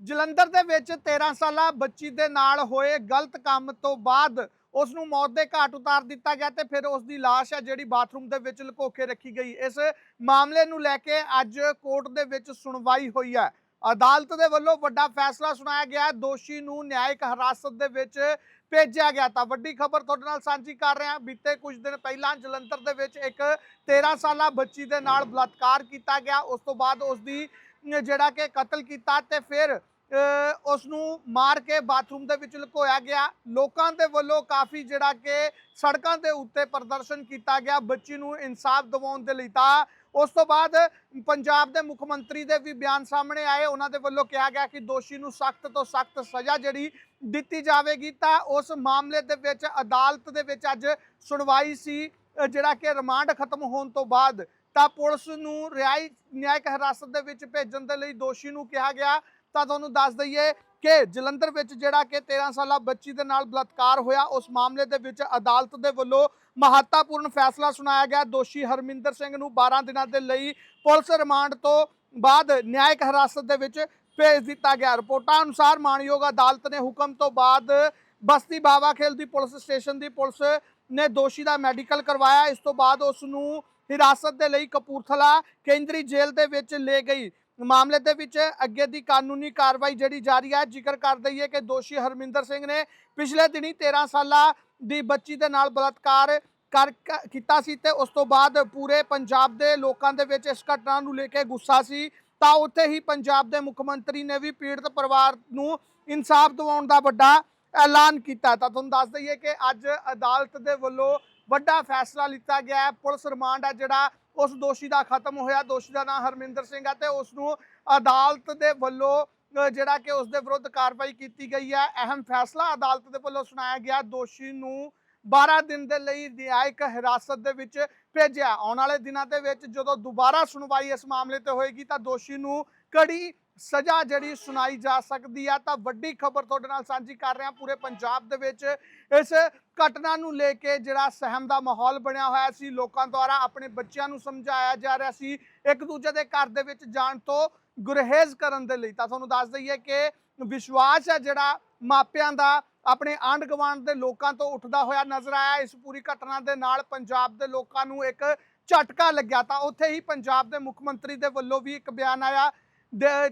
ਜਲੰਧਰ ਦੇ ਵਿੱਚ 13 ਸਾਲਾ ਬੱਚੀ ਦੇ ਨਾਲ ਹੋਏ ਗਲਤ ਕੰਮ ਤੋਂ ਬਾਅਦ ਉਸ ਨੂੰ ਮੌਤ ਦੇ ਘਾਟ ਉਤਾਰ ਦਿੱਤਾ ਗਿਆ ਤੇ ਫਿਰ ਉਸ ਦੀ ਲਾਸ਼ ਹੈ ਜਿਹੜੀ ਬਾਥਰੂਮ ਦੇ ਵਿੱਚ ਲੁਕੋ ਕੇ ਰੱਖੀ ਗਈ। ਇਸ ਮਾਮਲੇ ਨੂੰ ਲੈ ਕੇ ਅੱਜ ਕੋਰਟ ਦੇ ਵਿੱਚ ਸੁਣਵਾਈ ਹੋਈ ਹੈ। ਅਦਾਲਤ ਦੇ ਵੱਲੋਂ ਵੱਡਾ ਫੈਸਲਾ ਸੁਣਾਇਆ ਗਿਆ ਦੋਸ਼ੀ ਨੂੰ ਨਿਆਇਕ ਹਿਰਾਸਤ ਦੇ ਵਿੱਚ ਭੇਜਿਆ ਗਿਆ ਤਾਂ ਵੱਡੀ ਖਬਰ ਤੁਹਾਡੇ ਨਾਲ ਸਾਂਝੀ ਕਰ ਰਹੇ ਹਾਂ। ਬੀਤੇ ਕੁਝ ਦਿਨ ਪਹਿਲਾਂ ਜਲੰਧਰ ਦੇ ਵਿੱਚ ਇੱਕ 13 ਸਾਲਾ ਬੱਚੀ ਦੇ ਨਾਲ ਬਲਾਤਕਾਰ ਕੀਤਾ ਗਿਆ। ਉਸ ਤੋਂ ਬਾਅਦ ਉਸ ਦੀ ਜਿਹੜਾ ਕਿ ਕਤਲ ਕੀਤਾ ਤੇ ਫਿਰ ਉਸ ਨੂੰ ਮਾਰ ਕੇ ਬਾਥਰੂਮ ਦੇ ਵਿੱਚ ਲੁਕੋਇਆ ਗਿਆ। ਲੋਕਾਂ ਦੇ ਵੱਲੋਂ ਕਾਫੀ ਜਿਹੜਾ ਕਿ ਸੜਕਾਂ ਦੇ ਉੱਤੇ ਪ੍ਰਦਰਸ਼ਨ ਕੀਤਾ ਗਿਆ। ਬੱਚੀ ਨੂੰ ਇਨਸਾਫ ਦਿਵਾਉਣ ਦੇ ਲਈ ਤਾਂ ਉਸ ਤੋਂ ਬਾਅਦ ਪੰਜਾਬ ਦੇ ਮੁੱਖ ਮੰਤਰੀ ਦੇ ਵੀ ਬਿਆਨ ਸਾਹਮਣੇ ਆਏ। ਉਹਨਾਂ ਦੇ ਵੱਲੋਂ ਕਿਹਾ ਗਿਆ ਕਿ ਦੋਸ਼ੀ ਨੂੰ ਸਖਤ ਤੋਂ ਸਖਤ ਸਜ਼ਾ ਜਿਹੜੀ ਦਿੱਤੀ ਜਾਵੇਗੀ। ਤਾਂ ਉਸ ਮਾਮਲੇ ਦੇ ਵਿੱਚ, ਅਦਾਲਤ ਦੇ ਵਿੱਚ ਅੱਜ ਸੁਣਵਾਈ ਸੀ। ਜਿਹੜਾ ਕਿ ਰਿਮਾਂਡ ਖਤਮ ਹੋਣ ਤੋਂ ਬਾਅਦ ਤਾਂ ਪੁਲਿਸ ਨੂੰ ਰਿਹਾਈ, ਨਿਆਇਕ ਹਿਰਾਸਤ ਦੇ ਵਿੱਚ ਭੇਜਣ ਦੇ ਲਈ ਦੋਸ਼ੀ ਨੂੰ ਕਿਹਾ ਗਿਆ। ਤਾਂ ਤੁਹਾਨੂੰ ਦੱਸ ਦਈਏ ਕਿ ਜਲੰਧਰ ਵਿੱਚ ਜਿਹੜਾ ਕਿ 13 ਸਾਲਾ ਬੱਚੀ ਦੇ ਨਾਲ ਬਲਾਤਕਾਰ ਹੋਇਆ, ਉਸ ਮਾਮਲੇ ਦੇ ਵਿੱਚ ਅਦਾਲਤ ਦੇ ਵੱਲੋਂ ਮਹੱਤਵਪੂਰਨ ਫੈਸਲਾ ਸੁਣਾਇਆ ਗਿਆ। ਦੋਸ਼ੀ ਹਰਮਿੰਦਰ ਸਿੰਘ ਨੂੰ 12 ਦਿਨਾਂ ਦੇ ਲਈ ਪੁਲਿਸ ਰਿਮਾਂਡ ਤੋਂ ਬਾਅਦ ਨਿਆਇਕ ਹਿਰਾਸਤ ਦੇ ਵਿੱਚ ਭੇਜ ਦਿੱਤਾ ਗਿਆ। ਰਿਪੋਰਟਾਂ ਅਨੁਸਾਰ ਮਾਨਯੋਗ ਅਦਾਲਤ ਨੇ ਹੁਕਮ ਤੋਂ ਬਾਅਦ ਬਸਤੀ ਬਾਵਾ ਖੇਲ ਦੀ ਪੁਲਿਸ ਸਟੇਸ਼ਨ ਦੀ ਪੁਲਿਸ ਨੇ ਦੋਸ਼ੀ ਦਾ ਮੈਡੀਕਲ ਕਰਵਾਇਆ। ਇਸ ਤੋਂ ਬਾਅਦ ਉਸ ਨੂੰ ਹਿਰਾਸਤ ਦੇ ਲਈ ਕਪੂਰਥਲਾ ਕੇਂਦਰੀ ਜੇਲ੍ਹ ਦੇ ਵਿੱਚ ਲੈ ਗਈ। ਮਾਮਲੇ ਦੇ ਵਿੱਚ ਅੱਗੇ ਦੀ ਕਾਨੂੰਨੀ ਕਾਰਵਾਈ ਜਿਹੜੀ ਜਾਰੀ ਹੈ, ਜ਼ਿਕਰ ਕਰ ਦਈਏ ਕਿ ਦੋਸ਼ੀ ਹਰਮਿੰਦਰ ਸਿੰਘ ਨੇ ਪਿਛਲੇ ਦਿਨੀ 13 ਸਾਲਾਂ ਦੀ ਬੱਚੀ ਦੇ ਨਾਲ ਬਲਾਤਕਾਰ ਕਰ ਕ- ਕੀਤਾ ਸੀ ਤੇ ਉਸ ਤੋਂ ਬਾਅਦ ਪੂਰੇ ਪੰਜਾਬ ਦੇ ਲੋਕਾਂ ਦੇ ਵਿੱਚ ਇਸ ਘਟਨਾ ਨੂੰ ਲੈ ਕੇ ਗੁੱਸਾ ਸੀ। ਤਾਂ ਉੱਥੇ ਹੀ ਪੰਜਾਬ ਦੇ ਮੁੱਖ ਮੰਤਰੀ ਨੇ ਵੀ ਪੀੜਤ ਪਰਿਵਾਰ ਨੂੰ ਇਨਸਾਫ ਦਿਵਾਉਣ ਦਾ ਵੱਡਾ ਐਲਾਨ ਕੀਤਾ। ਤਾਂ ਤੁਹਾਨੂੰ ਦੱਸ ਦਈਏ ਕਿ ਅੱਜ ਅਦਾਲਤ ਦੇ ਵੱਲੋਂ ਵੱਡਾ ਫੈਸਲਾ ਲਿੱਤਾ ਗਿਆ ਹੈ। ਪੁਲਿਸ ਰਿਮਾਂਡ ਹੈ ਜਿਹੜਾ, ਉਸ ਦੋਸ਼ੀ ਦਾ ਖਤਮ ਹੋਇਆ। ਦੋਸ਼ੀ ਦਾ ਨਾਮ ਹਰਮਿੰਦਰ ਸਿੰਘ ਹੈ ਤੇ ਉਸ ਨੂੰ ਅਦਾਲਤ ਦੇ ਵੱਲੋਂ ਜਿਹੜਾ ਕਿ ਉਸ ਦੇ ਵਿਰੁੱਧ ਕਾਰਵਾਈ ਕੀਤੀ ਗਈ ਹੈ। ਅਹਿਮ ਫੈਸਲਾ ਅਦਾਲਤ ਦੇ ਵੱਲੋਂ ਸੁਣਾਇਆ ਗਿਆ। ਦੋਸ਼ੀ ਨੂੰ 12 ਦਿਨ ਦੇ ਲਈ ਨਿਆਇਕ ਹਿਰਾਸਤ ਦੇ ਵਿੱਚ ਭੇਜਿਆ। ਆਉਣ ਵਾਲੇ ਦਿਨਾਂ ਦੇ ਵਿੱਚ ਜਦੋਂ ਦੁਬਾਰਾ ਸੁਣਵਾਈ ਇਸ ਮਾਮਲੇ ਤੇ ਹੋਏਗੀ ਤਾਂ ਦੋਸ਼ੀ ਨੂੰ ਕੜੀ ਸਜ਼ਾ ਜਿਹੜੀ ਸੁਣਾਈ ਜਾ ਸਕਦੀ ਆ, ਤਾਂ ਵੱਡੀ ਖਬਰ ਤੁਹਾਡੇ ਨਾਲ ਸਾਂਝੀ ਕਰ ਰਹੇ ਹਾਂ ਪੂਰੇ ਪੰਜਾਬ ਦੇ ਵਿੱਚ। ਇਸ ਘਟਨਾ ਨੂੰ ਲੈ ਕੇ ਜਿਹੜਾ ਸਹਿਮ ਦਾ ਮਾਹੌਲ ਬਣਿਆ ਹੋਇਆ ਸੀ, ਲੋਕਾਂ ਦੁਆਰਾ ਆਪਣੇ ਬੱਚਿਆਂ ਨੂੰ ਸਮਝਾਇਆ ਜਾ ਰਿਹਾ ਸੀ, ਇੱਕ ਦੂਜੇ ਦੇ ਘਰ ਦੇ ਵਿੱਚ ਜਾਣ ਤੋਂ ਗੁਰਹੇਜ਼ ਕਰਨ ਦੇ ਲਈ। ਤਾਂ ਤੁਹਾਨੂੰ ਦੱਸ ਦਈਏ ਕਿ ਵਿਸ਼ਵਾਸ ਹੈ ਜਿਹੜਾ ਮਾਪਿਆਂ ਦਾ, ਆਪਣੇ ਆਂਢ ਗੁਆਂਢ ਦੇ ਲੋਕਾਂ ਤੋਂ ਉੱਠਦਾ ਹੋਇਆ ਨਜ਼ਰ ਆਇਆ। ਇਸ ਪੂਰੀ ਘਟਨਾ ਦੇ ਨਾਲ ਪੰਜਾਬ ਦੇ ਲੋਕਾਂ ਨੂੰ ਇੱਕ ਝਟਕਾ ਲੱਗਿਆ। ਤਾਂ ਉੱਥੇ ਹੀ ਪੰਜਾਬ ਦੇ ਮੁੱਖ ਮੰਤਰੀ ਦੇ ਵੱਲੋਂ ਵੀ ਇੱਕ ਬਿਆਨ ਆਇਆ।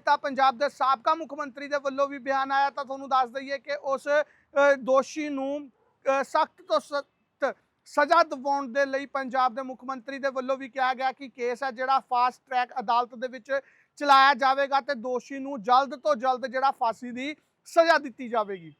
ਤਾਂ ਪੰਜਾਬ ਦੇ ਸਾਬਕਾ ਮੁੱਖ ਮੰਤਰੀ ਦੇ ਵੱਲੋਂ ਵੀ ਬਿਆਨ ਆਇਆ ਤਾਂ ਤੁਹਾਨੂੰ ਦੱਸ ਦਈਏ ਕਿ ਉਸ ਦੋਸ਼ੀ ਨੂੰ ਸਖਤ ਤੋਂ ਸਖਤ ਸਜ਼ਾ ਦਿਵਾਉਣ ਦੇ ਲਈ ਪੰਜਾਬ ਦੇ ਮੁੱਖ ਮੰਤਰੀ ਦੇ ਵੱਲੋਂ ਵੀ ਕਿਹਾ ਗਿਆ ਕਿ ਕੇਸ ਹੈ ਜਿਹੜਾ ਫਾਸਟ ਟਰੈਕ ਅਦਾਲਤ ਦੇ ਵਿੱਚ ਚਲਾਇਆ ਜਾਵੇਗਾ ਤੇ ਦੋਸ਼ੀ ਨੂੰ ਜਲਦ ਤੋਂ ਜਲਦ ਜਿਹੜਾ ਫਾਂਸੀ ਦੀ ਸਜ਼ਾ ਦਿੱਤੀ ਜਾਵੇਗੀ।